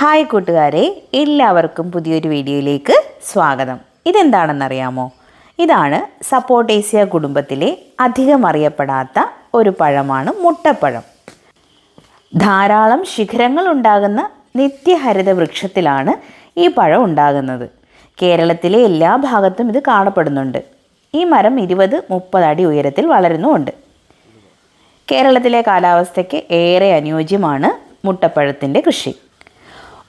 Hi കൂട്ടുകാരെ എല്ലാവർക്കും പുതിയൊരു വീഡിയോയിലേക്ക് സ്വാഗതം. ഇതെന്താണെന്നറിയാമോ? ഇതാണ് സപ്പോർട്ടേസിയ കുടുംബത്തിലെ അധികം അറിയപ്പെടാത്ത ഒരു പഴമാണ് മുട്ടപ്പഴം. ധാരാളം ശിഖരങ്ങൾ ഉണ്ടാകുന്ന നിത്യഹരിത വൃക്ഷത്തിലാണ് ഈ പഴം ഉണ്ടാകുന്നത്. കേരളത്തിലെ എല്ലാ ഭാഗത്തും ഇത് കാണപ്പെടുന്നുണ്ട്. ഈ മരം ഇരുപത് മുപ്പത് അടി ഉയരത്തിൽ വളരുന്നുമുണ്ട്. കേരളത്തിലെ കാലാവസ്ഥയ്ക്ക് ഏറെ അനുയോജ്യമാണ് മുട്ടപ്പഴത്തിന്റെ കൃഷി.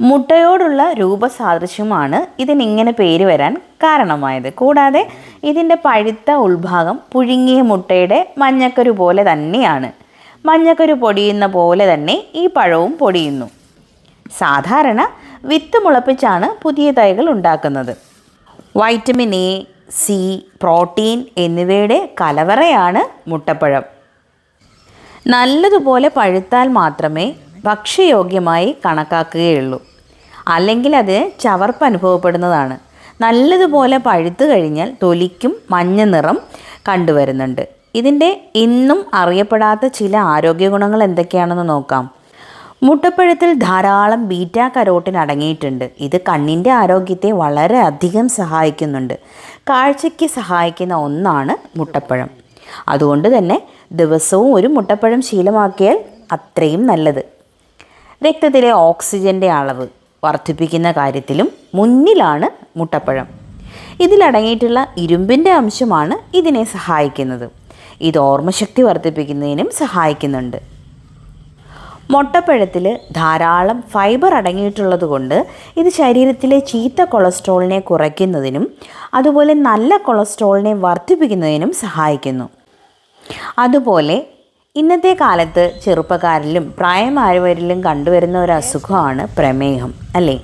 മുട്ടയോടുള്ള രൂപസാദൃശ്യമാണ് ഇതിനിങ്ങനെ പേര് വരാൻ കാരണമായത്. കൂടാതെ ഇതിന്റെ പഴുത്ത ഉൾഭാഗം പുഴുങ്ങിയ മുട്ടയുടെ മഞ്ഞക്കരു പോലെ തന്നെയാണ്. മഞ്ഞക്കരു പൊടിയുന്ന പോലെ തന്നെ ഈ പഴവും പൊടിയുന്നു. സാധാരണ വിത്ത് മുളപ്പിച്ചാണ് പുതിയ തൈകൾ ഉണ്ടാക്കുന്നത്. വൈറ്റമിൻ എ സി പ്രോട്ടീൻ എന്നിവയുടെ കലവറയാണ് മുട്ടപ്പഴം. നല്ലതുപോലെ പഴുത്താൽ മാത്രമേ ഭക്ഷ്യയോഗ്യമായി കണക്കാക്കുകയുള്ളൂ. അല്ലെങ്കിൽ അത് ചവർപ്പ് അനുഭവപ്പെടുന്നതാണ്. നല്ലതുപോലെ പഴുത്തു കഴിഞ്ഞാൽ തൊലിക്കും മഞ്ഞ നിറം കണ്ടുവരുന്നുണ്ട്. ഇതിന്റെ ഇന്നും അറിയപ്പെടാത്ത ചില ആരോഗ്യ ഗുണങ്ങൾ എന്തൊക്കെയാണെന്ന് നോക്കാം. മുട്ടപ്പഴത്തിൽ ധാരാളം ബീറ്റാ കരോട്ടിൻ അടങ്ങിയിട്ടുണ്ട്. ഇത് കണ്ണിന്റെ ആരോഗ്യത്തെ വളരെ അധികം സഹായിക്കുന്നുണ്ട്. കാഴ്ചയ്ക്ക് സഹായിക്കുന്ന ഒന്നാണ് മുട്ടപ്പഴം. അതുകൊണ്ട് തന്നെ ദിവസവും ഒരു മുട്ടപ്പഴം ശീലമാക്കിയാൽ അത്രയും നല്ലത്. രക്തത്തിലെ ഓക്സിജന്റെ അളവ്. വർദ്ധിപ്പിക്കുന്ന കാര്യത്തിലും മുന്നിലാണ് മുട്ടപ്പഴം. ഇതിലടങ്ങിയിട്ടുള്ള ഇരുമ്പിന്റെ അംശമാണ് ഇതിനെ സഹായിക്കുന്നത്. ഇത് ഓർമ്മശക്തി വർദ്ധിപ്പിക്കുന്നതിനും സഹായിക്കുന്നുണ്ട്. മുട്ടപ്പഴത്തിൽ ധാരാളം ഫൈബർ അടങ്ങിയിട്ടുള്ളത് കൊണ്ട് ഇത് ശരീരത്തിലെ ചീത്ത കൊളസ്ട്രോളിനെ കുറയ്ക്കുന്നതിനും അതുപോലെ നല്ല കൊളസ്ട്രോളിനെ വർദ്ധിപ്പിക്കുന്നതിനും സഹായിക്കുന്നു. അതുപോലെ ഇന്നത്തെ കാലത്ത് ചെറുപ്പക്കാരിലും പ്രായമായവരിലും കണ്ടുവരുന്ന ഒരു അസുഖമാണ് പ്രമേഹം അല്ലേ?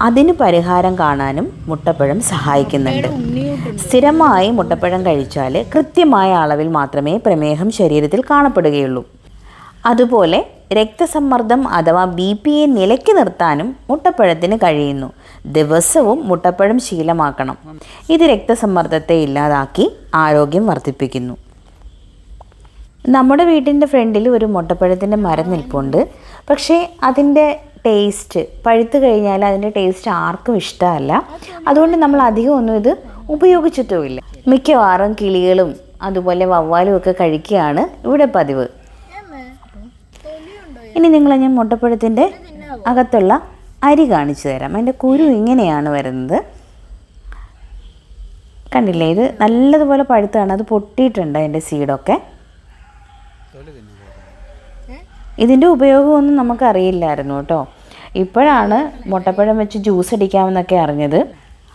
അതിന് പരിഹാരം കാണാനും മുട്ടപ്പഴം സഹായിക്കുന്നുണ്ട്. സ്ഥിരമായി മുട്ടപ്പഴം കഴിച്ചാൽ കൃത്യമായ അളവിൽ മാത്രമേ പ്രമേഹം ശരീരത്തിൽ കാണപ്പെടുകയുള്ളൂ. അതുപോലെ രക്തസമ്മർദ്ദം അഥവാ ബി പിയെ നിലയ്ക്ക് നിർത്താനും മുട്ടപ്പഴത്തിന് കഴിയുന്നു. ദിവസവും മുട്ടപ്പഴം ശീലമാക്കണം. ഇത് രക്തസമ്മർദ്ദത്തെ ഇല്ലാതാക്കി ആരോഗ്യം വർദ്ധിപ്പിക്കുന്നു. നമ്മുടെ വീട്ടിന്റെ ഫ്രണ്ടിൽ ഒരു മുട്ടപ്പഴത്തിന്റെ മരം നിൽപ്പുണ്ട്. പക്ഷേ അതിന്റെ ടേസ്റ്റ് പഴുത്ത് കഴിഞ്ഞാൽ അതിന്റെ ടേസ്റ്റ് ആർക്കും ഇഷ്ടമല്ല. അതുകൊണ്ട് നമ്മൾ അധികം ഒന്നും ഇത് ഉപയോഗിച്ചിട്ടുമില്ല. മിക്കവാറും കിളികളും അതുപോലെ വവ്വാലും ഒക്കെ കഴിക്കുകയാണ് ഇവിടെ പതിവ്. ഇനി നിങ്ങളെ ഞാൻ മുട്ടപ്പഴത്തിന്റെ അകത്തുള്ള അരി കാണിച്ചു തരാം. അതിന്റെ കുരു ഇങ്ങനെയാണ് വരുന്നത്. കണ്ടില്ലേ? ഇത് നല്ലതുപോലെ പഴുത്താണ്. അത് പൊട്ടിയിട്ടുണ്ട് അതിന്റെ സീഡൊക്കെ ഇതിന്റെ ഉപയോഗമൊന്നും നമുക്കറിയില്ലായിരുന്നു കേട്ടോ. ഇപ്പോഴാണ് മുട്ടപ്പഴം വെച്ച് ജ്യൂസ് അടിക്കാമെന്നൊക്കെ അറിഞ്ഞത്.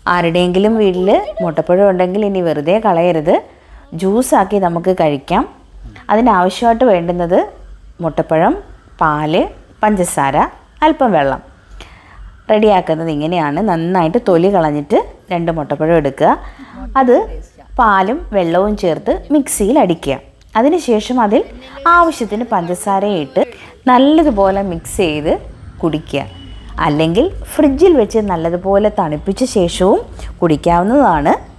ആരുടെയെങ്കിലും വീട്ടിൽ മുട്ടപ്പഴം ഉണ്ടെങ്കിൽ ഇനി വെറുതെ കളയരുത്. ജ്യൂസാക്കി നമുക്ക് കഴിക്കാം. അതിനാവശ്യമായിട്ട് വേണ്ടുന്നത് മുട്ടപ്പഴം പാൽ പഞ്ചസാര അല്പം വെള്ളം. റെഡിയാക്കുന്നത് ഇങ്ങനെയാണ്. നന്നായിട്ട് തൊലി കളഞ്ഞിട്ട് രണ്ട് മുട്ടപ്പഴം എടുക്കുക. അത് പാലും വെള്ളവും ചേർത്ത് മിക്സിയിൽ അടിക്കുക. അതിനുശേഷം അതിൽ ആവശ്യത്തിന് പഞ്ചസാരയിട്ട് നല്ലതുപോലെ മിക്സ് ചെയ്ത് കുടിക്കുക. അല്ലെങ്കിൽ ഫ്രിഡ്ജിൽ വെച്ച് നല്ലതുപോലെ തണുപ്പിച്ച ശേഷവും കുടിക്കാവുന്നതാണ്.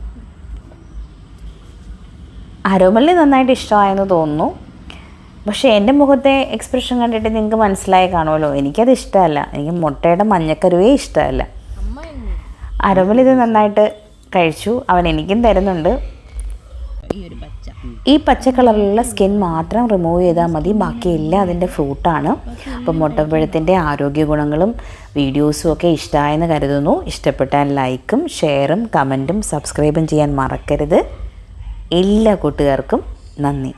അരോമല്ലി നന്നായിട്ട് ഇഷ്ടമായെന്ന് തോന്നുന്നു. പക്ഷേ എന്റെ മുഖത്തെ എക്സ്പ്രഷൻ കണ്ടിട്ട് നിങ്ങൾക്ക് മനസ്സിലായി കാണുമല്ലോ. എനിക്കത് ഇഷ്ടമല്ല. എനിക്ക് മുട്ടയുടെ മഞ്ഞക്കരുവേ ഇഷ്ടമല്ല. അരോമൽ ഇത് നന്നായിട്ട് കഴിച്ചു. അവൻ എനിക്കും തരുന്നുണ്ട്. ഈ പച്ച കളറിലുള്ള സ്കിൻ മാത്രം റിമൂവ് ചെയ്താൽ മതി. ബാക്കിയെല്ലാം അതിന്റെ ഫ്രൂട്ടാണ് അപ്പം മുട്ടപ്പഴത്തിന്റെ ആരോഗ്യ ഗുണങ്ങളും വീഡിയോസും ഒക്കെ ഇഷ്ടമായെന്ന് കരുതുന്നു. ഇഷ്ടപ്പെട്ടാൽ ലൈക്കും ഷെയറും കമന്റും സബ്സ്ക്രൈബും ചെയ്യാൻ മറക്കരുത്. എല്ലാ കൂട്ടുകാർക്കും നന്ദി.